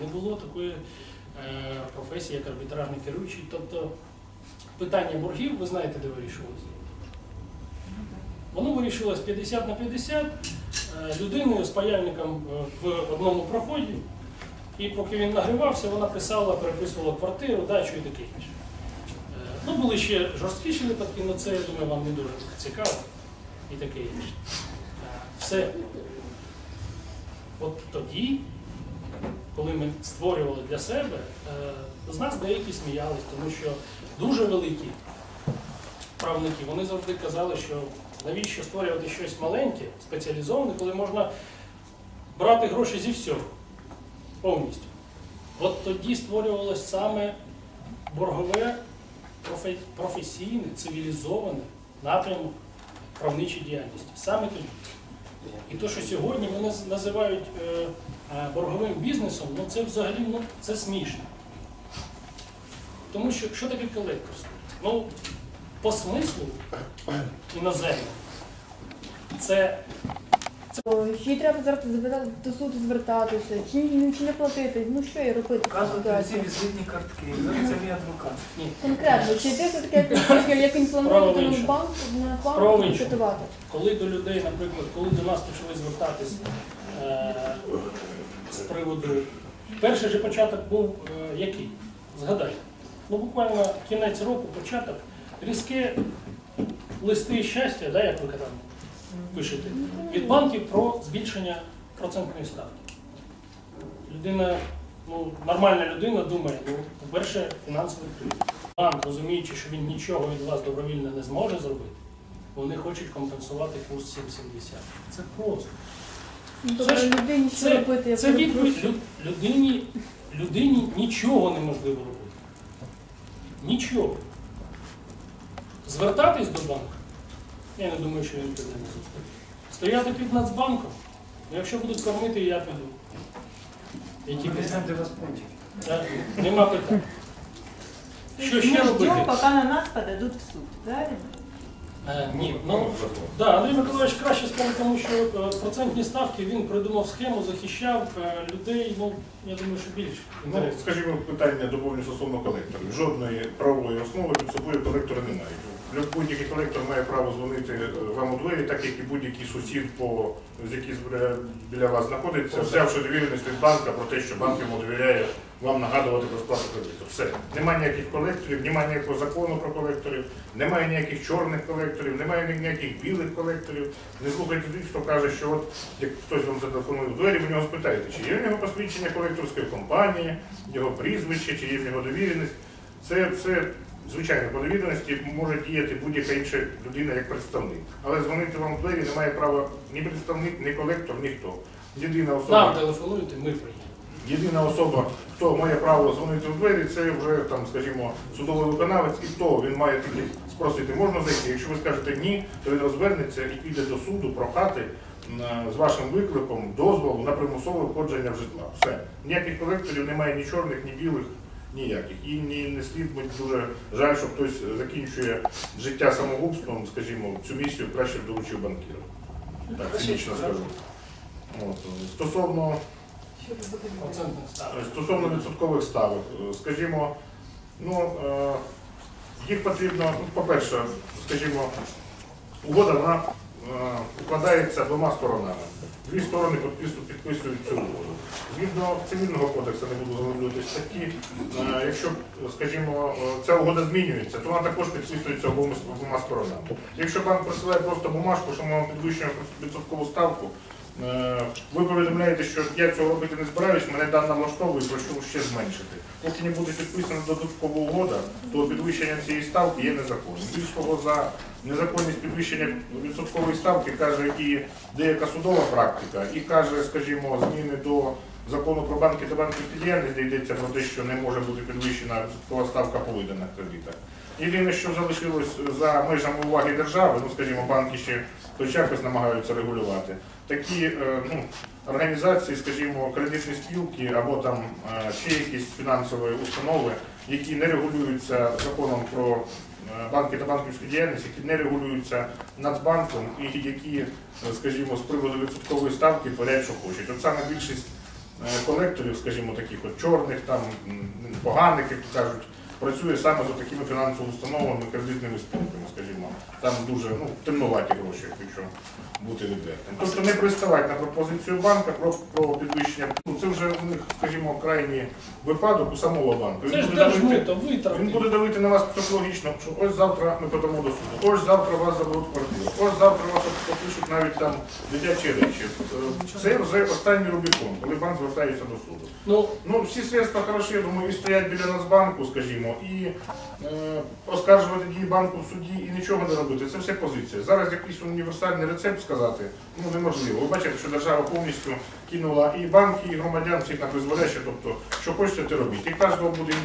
Не було такої е, професії, як арбітражний керуючий. Тобто питання боргів, ви знаєте, де вирішувалося? Воно вирішилось 50 на 50 е, людиною з паяльником е, в одному проході. І поки він нагрівався, вона писала, переписувала квартиру, дачу і таке інше. Ну, були ще жорсткіші випадки, але це, я думаю, вам не дуже цікаво і таке інше. Все. От тоді, коли ми створювали для себе, е, з нас деякі сміялись, тому що дуже великі правники, вони завжди казали, що навіщо створювати щось маленьке, спеціалізоване, коли можна брати гроші зі всього повністю. От тоді створювалось саме боргове, професійне, цивілізоване напрямок правничої діяльності. Саме тоді. І те, що сьогодні вони називають е, е, борговим бізнесом, ну це взагалі ну, це смішно. Тому що що таке колекторство? Ну, по смислу іноземному, це Чи їй треба зараз звертати- до суду звертатися, чи, чи не платити? Ну що їй робити в Показувати ці візитні картки. Зараз це мій адвокат. ні. Конкретно, чи йти все таки, як він Справа планує в на банк, на банк іншому. Коли до людей, наприклад, коли до нас почали звертатись е, з приводу. Перший же початок був е, який? Згадайте. Ну, буквально кінець року, початок, різке листи щастя, да, як ви там пишете, від банків про збільшення процентної ставки. Людина, ну, нормальна людина думає, ну, по-перше, фінансовий кризис. Банк, розуміючи, що він нічого від вас добровільно не зможе зробити, вони хочуть компенсувати курс 7,70. Це просто. Ну, Це тобто ж- людині Це, робити? я це відповідь перепрошую. Лю- людині, людині нічого неможливо робити. Нічого. Звертатись до банку, я не думаю, що він піде. Стояти під Нацбанком, ну, якщо будуть кормити, я піду. Які. Так, Нема питань. Що ще робити? ждем, пока на нас подадут в суд, правильно? Е, ні, ну да, Андрій Миколаївич краще скаже, тому що е, процентні ставки він придумав схему, захищав е, людей. Ну я думаю, що більше Ну, інтересно. скажімо, питання доповню стосовно колекторів. Жодної правової основи під собою колектори не мають. Будь-який колектор має право дзвонити е, вам у двері, так як і будь-який сусід, по, з який біля, біля вас знаходиться, взявши довіреність від банка про те, що банк йому довіряє вам нагадувати про сплату кредиту. Все. Немає ніяких колекторів, немає ніякого закону про колекторів, немає ніяких чорних колекторів, немає ніяких білих колекторів. Не слухайте тих, хто каже, що от як хтось вам зателефонує в двері, ви нього спитаєте, чи є в нього посвідчення колекторської компанії, його прізвище, чи є в нього довіреність. Це все звичайно по довіреності може діяти будь-яка інша людина як представник. Але дзвонити вам в двері не має права ні представник, ні колектор, ніхто. Єдина особа. Нам телефонуєте, ми приїдемо. Єдина особа, хто має право дзвонити в двері, це вже там, скажімо, судовий виконавець, і то він має тільки спросити, можна зайти. Якщо ви скажете ні, то він розвернеться і піде до суду прохати м, з вашим викликом дозволу на примусове входження в житла. Все. Ніяких колекторів немає ні чорних, ні білих, ніяких. І ні, не слід мені дуже жаль, що хтось закінчує життя самогубством, скажімо, цю місію краще доручив банкіру. Так, цинічно скажу. От. Стосовно Стосовно відсоткових ставок, е, скажімо, ну, е, їх потрібно, ну, по-перше, скажімо, угода вона е, укладається двома сторонами. Дві сторони підписують, цю угоду. Згідно цивільного кодексу, не буду заглиблювати статті, е, якщо, скажімо, е, ця угода змінюється, то вона також підписується обома, сторонами. Якщо банк присилає просто бумажку, що ми вам підвищуємо відсоткову ставку, Е, Ви повідомляєте, що я цього робити не збираюсь, мене дана влаштовує, прошу ще зменшити. Поки не буде підписана додаткова угода, то підвищення цієї ставки є незаконним. Більш того, за незаконність підвищення відсоткової ставки каже і деяка судова практика, і каже, скажімо, зміни до закону про банки та банківську діяльність, де йдеться про те, що не може бути підвищена відсоткова ставка по виданих кредитах. Єдине, що залишилось за межами уваги держави, ну скажімо, банки ще хоч якось намагаються регулювати. Такі е, ну, організації, скажімо, кредитні спілки або там е, ще якісь фінансові установи, які не регулюються законом про е, банки та банківську діяльність, які не регулюються Нацбанком і які, скажімо, з приводу відсоткової ставки творять, що хочуть. От саме більшість колекторів, скажімо, таких от чорних, там поганих, як кажуть, працює саме з такими фінансовими установами, кредитними спілками, скажімо. Там дуже ну, темноваті гроші, якщо бути відвертим. Тобто не приставати на пропозицію банка про, про підвищення. Ну, це вже у них, скажімо, крайній випадок у самого банку. Це ж буде давити- він буде давити на вас психологічно, що ось завтра ми подамо до суду, ось завтра вас заберуть квартиру, ось завтра вас попишуть навіть там дитячі речі. Е, Це вже останній Рубікон, коли банк звертається до суду. Ну, Ну, всі средства хороші, я думаю, і стоять біля Нацбанку, скажімо, і е, оскаржувати дії банку в суді і нічого не робити. Це все позиція. Зараз якийсь універсальний рецепт сказати ну, неможливо. Ви бачите, що держава повністю кинула і банки, і громадян всіх на призволяще, тобто, що хочете, те робіть. І кожного буде індивідуально.